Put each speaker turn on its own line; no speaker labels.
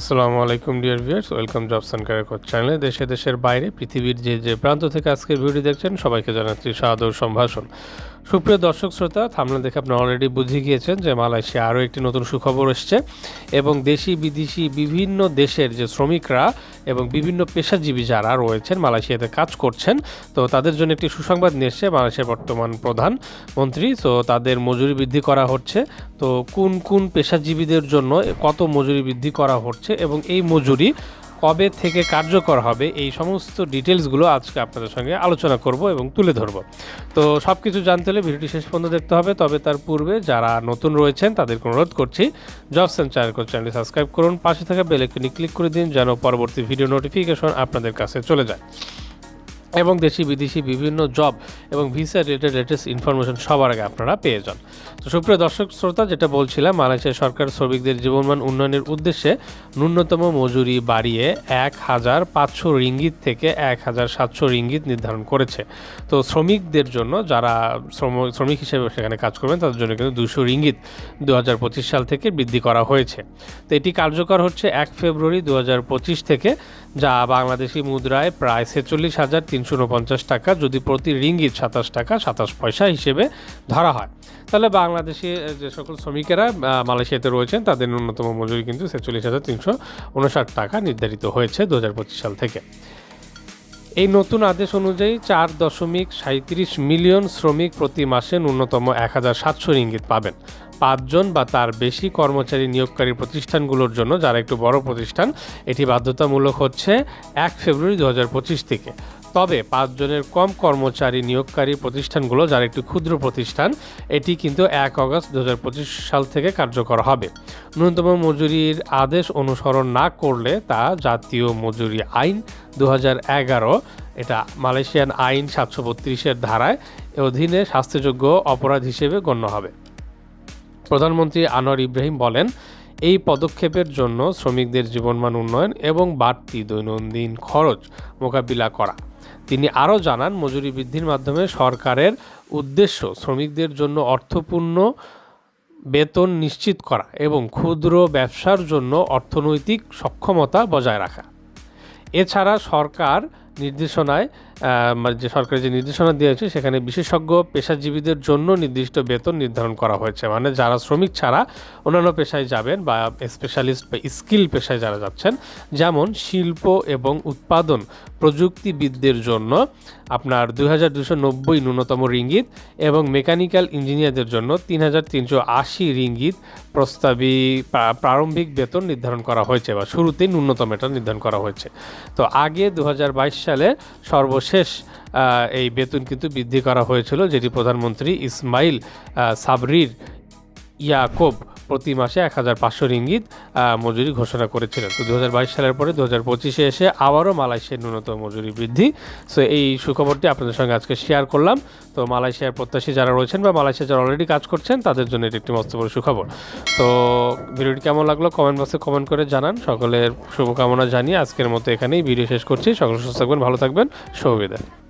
আসসালামু আলাইকুম, dear viewers. Welcome job career coach চ্যানেলে দেশে দেশের বাইরে পৃথিবীর যে যে প্রান্ত থেকে আজকের ভিডিও দেখছেন, সবাইকে জানাচ্ছি সাদর সম্ভাষণ। সুপ্রিয় দর্শক শ্রোতা, থামলে দেখে আপনি অলরেডি বুঝে গিয়েছেন যে মালয়েশিয়া আরও একটি নতুন সুখবর এসছে এবং দেশি বিদেশি বিভিন্ন দেশের যে শ্রমিকরা এবং বিভিন্ন পেশাজীবী যারা রয়েছেন, মালয়েশিয়াতে কাজ করছেন, তো তাদের জন্য একটি সুসংবাদ নিয়ে এসছে মালয়েশিয়ার বর্তমান প্রধানমন্ত্রী তো তাদের মজুরি বৃদ্ধি করা হচ্ছে। তো কোন কোন পেশাজীবীদের জন্য কত মজুরি বৃদ্ধি করা হচ্ছে এবং এই মজুরি কবে থেকে কার্যকর হবে এই সমস্ত ডিটেলসগুলো আজকে আপনাদের সঙ্গে আলোচনা করব এবং তুলে ধরব। তো সব কিছু জানতে হলে ভিডিওটি শেষ পর্যন্ত দেখতে হবে, তবে তার পূর্বে যারা নতুন রয়েছেন তাদেরকে অনুরোধ করছি জবস অ্যান্ড চায়ের চ্যানেলটি সাবস্ক্রাইব করুন, পাশে থাকা বেলেকনি ক্লিক করে দিন যেন পরবর্তী ভিডিও নোটিফিকেশন আপনাদের কাছে চলে যায়। এবং দেশি বিদেশি বিভিন্ন জব এবং ভিসা রিলেটেড লেটেস্ট ইনফরমেশন সবার আগে আপনারা পেয়ে যান। তো সুপ্রিয় দর্শক, শ্রোতা, যেটা বলছিলাম, মালয়েশিয়া সরকার শ্রমিকদের জীবনমান উন্নয়নের উদ্দেশ্যে ন্যূনতম মজুরি বাড়িয়ে এক হাজার পাঁচশো রিঙ্গিত থেকে এক হাজার সাতশো রিঙ্গিত নির্ধারণ করেছে। তো শ্রমিকদের জন্য যারা শ্রম, শ্রমিক হিসেবে সেখানে কাজ করবেন, তাদের জন্য কিন্তু দুশো রিঙ্গিত দু হাজার পঁচিশ সাল থেকে বৃদ্ধি করা হয়েছে। তো এটি কার্যকর হচ্ছে এক ফেব্রুয়ারি দু হাজার পঁচিশ থেকে, যা বাংলাদেশি মুদ্রায় প্রায় ছেচল্লিশ হাজার তিনশো উনপঞ্চাশ টাকা যদি প্রতি রিঙ্গিত সাতাশ টাকা, সাতাশ পয়সা হিসেবে ধরা হয়। তাহলে বাংলাদেশে যে সকল শ্রমিকেরা মালয়েশিয়াতে রয়েছেন, তাদের ন্যূনতম মজুরি কিন্তু ছেচল্লিশ হাজার তিনশো উনষাট টাকা নির্ধারিত হয়েছে দু হাজার পঁচিশ সাল থেকে। এই নতুন আদেশ অনুযায়ী চার দশমিক সাঁত্রিশ মিলিয়ন শ্রমিক প্রতি মাসে ন্যূনতম এক হাজার সাতশো রিঙ্গিত পাবেন। পাঁচজন বা তার বেশি কর্মচারী নিয়োগকারী প্রতিষ্ঠানগুলোর জন্য, যারা একটু বড় প্রতিষ্ঠান, এটি বাধ্যতামূলক হচ্ছে এক ফেব্রুয়ারি দু হাজার পঁচিশ থেকে। তবে পাঁচজনের কম কর্মচারী নিয়োগকারী প্রতিষ্ঠানগুলো, যারা একটি ক্ষুদ্র প্রতিষ্ঠান, এটি কিন্তু এক অগস্ট দু হাজার পঁচিশ সাল থেকে কার্যকর হবে। ন্যূনতম মজুরির আদেশ অনুসরণ না করলে তা জাতীয় মজুরি আইন দু এটা মালয়েশিয়ান আইন সাতশো বত্রিশের ধারায় অধীনে শাস্তিযোগ্য অপরাধ হিসেবে গণ্য হবে। প্রধানমন্ত্রী আনোয়ার ইব্রাহিম বলেন, এই পদক্ষেপের জন্য শ্রমিকদের জীবনমান উন্নয়ন এবং বাড়তি দৈনন্দিন খরচ মোকাবিলা করা। তিনি আরও জানান, মজুরি বৃদ্ধির মাধ্যমে সরকারের উদ্দেশ্য শ্রমিকদের জন্য অর্থপূর্ণ বেতন নিশ্চিত করা এবং ক্ষুদ্র ব্যবসার জন্য অর্থনৈতিক সক্ষমতা বজায় রাখা। এছাড়া সরকার নির্দেশনায় যে সরকারের যে নির্দেশনা দিয়েছে, সেখানে বিশেষজ্ঞ পেশাজীবীদের জন্য নির্দিষ্ট বেতন নির্ধারণ করা হয়েছে। মানে যারা শ্রমিক ছাড়া অন্যান্য পেশায় যাবেন বা স্পেশালিস্ট বা স্কিল পেশায় যারা যাচ্ছেন, যেমন শিল্প এবং উৎপাদন প্রযুক্তিবিদদের জন্য আপনার দুই হাজার দুশো নব্বই ন্যূনতম রিঙ্গিত এবং মেকানিক্যাল ইঞ্জিনিয়ারদের জন্য তিন হাজার তিনশো আশি রিঙ্গিত প্রস্তাবী প্রারম্ভিক বেতন নির্ধারণ করা হয়েছে বা শুরুতেই ন্যূনতম এটা নির্ধারণ করা হয়েছে। তো আগে দু হাজার বাইশ সালে সর্বশেষ আহ, এই বেতন কিন্তু বৃদ্ধি করা হয়েছিল যেটি প্রধানমন্ত্রী ইসমাইল সাবরির ইয়াকোব প্রতি মাসে এক হাজার পাঁচশো রিঙ্গিত মজুরি ঘোষণা করেছিলেন। তো দু হাজার বাইশ সালের পরে দু হাজার পঁচিশে এসে আবারও মালয়েশিয়ার ন্যূনতম মজুরি বৃদ্ধি। সো এই সুখবরটি আপনাদের সঙ্গে আজকে শেয়ার করলাম। তো মালয়েশিয়ার প্রত্যাশী যারা রয়েছেন বা মালয়েশিয়া যারা অলরেডি কাজ করছেন, তাদের জন্য এটি একটি মস্ত বড় সুখবর। তো ভিডিওটি কেমন লাগল কমেন্ট বক্সে কমেন্ট করে জানান। সকলের শুভকামনা জানিয়ে আজকের মতো এখানেই ভিডিও শেষ করছি। সকল সুস্থ থাকবেন, ভালো থাকবেন। শুভবিদায়।